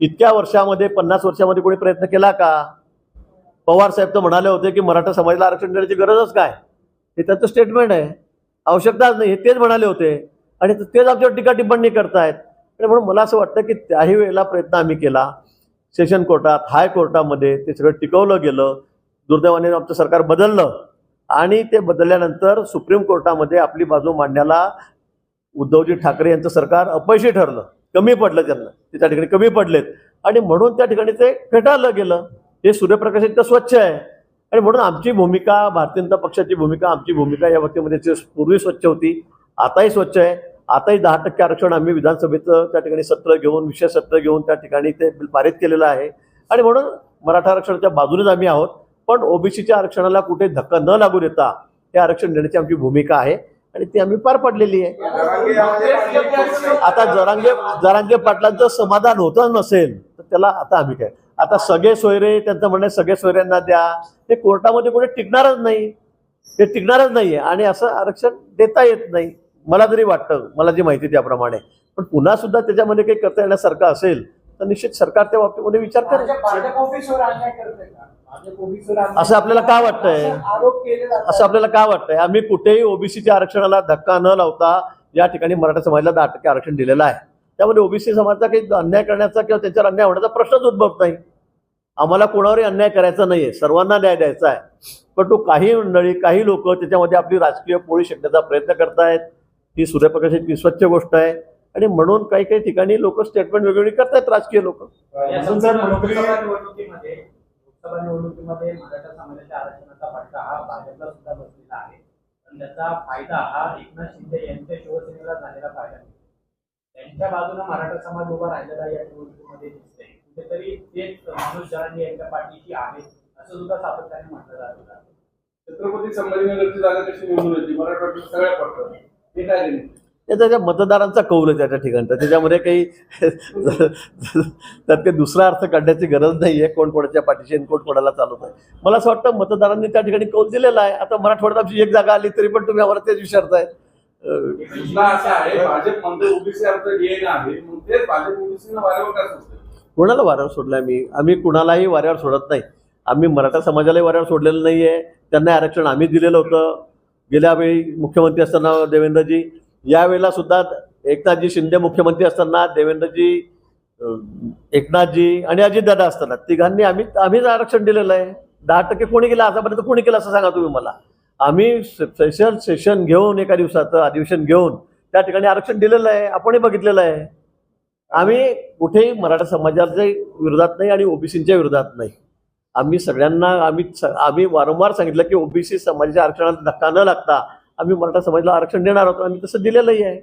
इतक्या वर्षामध्ये पन्नास वर्षामध्ये कोणी प्रयत्न केला का? पवार साहेब तर म्हणाले होते की मराठा समाजाला आरक्षण देण्याची गरजच काय? हे त्यांचं स्टेटमेंट आहे. आवश्यकताच नाही हे तेच म्हणाले होते. आणि तेच आमच्यावर टीका टिप्पणी करतायत. आणि म्हणून मला असं वाटतं की त्याही वेळेला प्रयत्न आम्ही केला. सेशन कोर्टात हायकोर्टामध्ये ते सगळं टिकवलं गेलं. दुर्दैवाने आमचं सरकार बदललं. आणि ते बदलल्यानंतर सुप्रीम कोर्टामध्ये आपली बाजू मांडण्याला उद्धवजी ठाकरे यांचं सरकार अपयशी ठरलं. कमी पडलं त्यांना. ते त्या ठिकाणी कमी पडलेत. आणि म्हणून त्या ठिकाणी ते फेटाळलं गेलं. हे सूर्यप्रकाश इतकं स्वच्छ आहे. आणि म्हणून आमची भूमिका भारतीय जनता पक्षाची भूमिका आमची भूमिका या बाबतीमध्ये पूर्वी स्वच्छ होती. आताही स्वच्छ आहे. आताही दहा टक्के आरक्षण आम्ही विधानसभेचं त्या ठिकाणी सत्र घेऊन विशेष सत्र घेऊन त्या ठिकाणी ते बिल पारित केलेलं आहे. आणि म्हणून मराठा आरक्षणाच्या बाजूनेच आम्ही आहोत. पण ओबीसीच्या आरक्षणाला कुठे धक्का न लागू देता हे आरक्षण देण्याची आमची भूमिका आहे. आणि ती आम्ही पार पडलेली आहे. आता जरांगे जरांगे पाटलांचं समाधान होतं नसेल तर त्याला आता आम्ही काय? आता सगळे सोयरे त्यांचं म्हणणं सगळे सोयऱ्यांना द्या. ते कोर्टामध्ये कोणी टिकणारच नाही. ते टिकणारच नाहीये आणि असं आरक्षण देता येत नाही. मला जरी वाटतं मला जी माहिती त्याप्रमाणे. पण पुन्हा सुद्धा त्याच्यामध्ये काही करता येण्यासारखं असेल तर निश्चित सरकार त्या बाबतीमध्ये विचार करेल. का असं आपल्याला का वाटतंय? असं आपल्याला काय वाटतंय? आम्ही कुठेही ओबीसीच्या आरक्षणाला धक्का न लावता या ठिकाणी मराठा समाजाला दहा टक्के आरक्षण दिलेलं आहे. त्यामध्ये ओबीसी समाजाचा काही अन्याय करण्याचा किंवा त्यांच्यावर अन्याय होण्याचा प्रश्नच उद्भवत नाही. आम्हाला कोणावरही अन्याय करायचा नाहीये. सर्वांना न्याय द्यायचा आहे. पण तो काही मंडळी काही लोक त्याच्यामध्ये आपली राजकीय पोळी शेकण्याचा प्रयत्न करतायत. ही सूर्यप्रकाशाची स्वच्छ गोष्ट आहे. आणि म्हणून काही काही ठिकाणी लोक स्टेटमेंट वेगवेगळी करतायत राजकीय लोक. लोकसभा निवडणुकीमध्ये मराठा समाजाच्या आरक्षणाचा फटका हा भाजपला सुद्धा बसलेला आहे. पण त्याचा फायदा हा एकनाथ शिंदे यांच्या शिवसेनेला झालेला फायदा त्यांच्या बाजूने मराठा समाज उभा राहिलेला या निवडणुकीमध्ये दिसतंय. कुठेतरी तेच माणूस जरांगे यांच्या पाठीशी आहे असं सुद्धा सातत्याने म्हटलं जात होतं. छत्रपती संभाजीनगरची जागा कशी निवडून येते? मराठवाड्यात सगळ्या पडतात. हे काय नाही ते त्याच्या मतदारांचा कौल आहे त्याच्या ठिकाणचा त्याच्यामध्ये काही त्यात काही दुसरा अर्थ काढण्याची गरज नाही आहे कोण कोणाच्या पाठीशी आणि कोण कोणाला चालवत आहे. मला असं वाटतं मतदारांनी त्या ठिकाणी कौल दिलेला आहे. आता मराठवाड्यात आमची एक जागा आली तरी पण तुम्ही आम्हाला तेच विचारताय. कोणाला वाऱ्यावर सोडलं आम्ही आम्ही कुणालाही वाऱ्यावर सोडत नाही. आम्ही मराठा समाजालाही वाऱ्यावर सोडलेलं नाही आहे त्यांना आरक्षण आम्ही दिलेलं होतं. गेल्या वेळी मुख्यमंत्री असताना देवेंद्रजी यावेळेला सुद्धा एकनाथजी शिंदे मुख्यमंत्री असताना देवेंद्रजी एकनाथजी आणि अजितदादा असताना तिघांनी आम्ही आम्हीच आरक्षण दिलेलं आहे. दहा टक्के कोणी केलं आतापर्यंत कोणी केलं असं सांगा तुम्ही मला. आम्ही स्पेशल सेशन घेऊन एका दिवसाचं अधिवेशन घेऊन त्या ठिकाणी आरक्षण दिलेलं आहे आपणही बघितलेलं आहे. आम्ही कुठेही मराठा समाजाच्या विरोधात नाही आणि ओबीसीच्या विरोधात नाही. आम्ही सगळ्यांना आम्ही स- आम्ही वारंवार सांगितलं की ओबीसी समाजाच्या आरक्षणाला धक्का न लागता आम्ही मराठा समाजाला आरक्षण देणार आहोत. आणि तसं दिलेलंही आहे.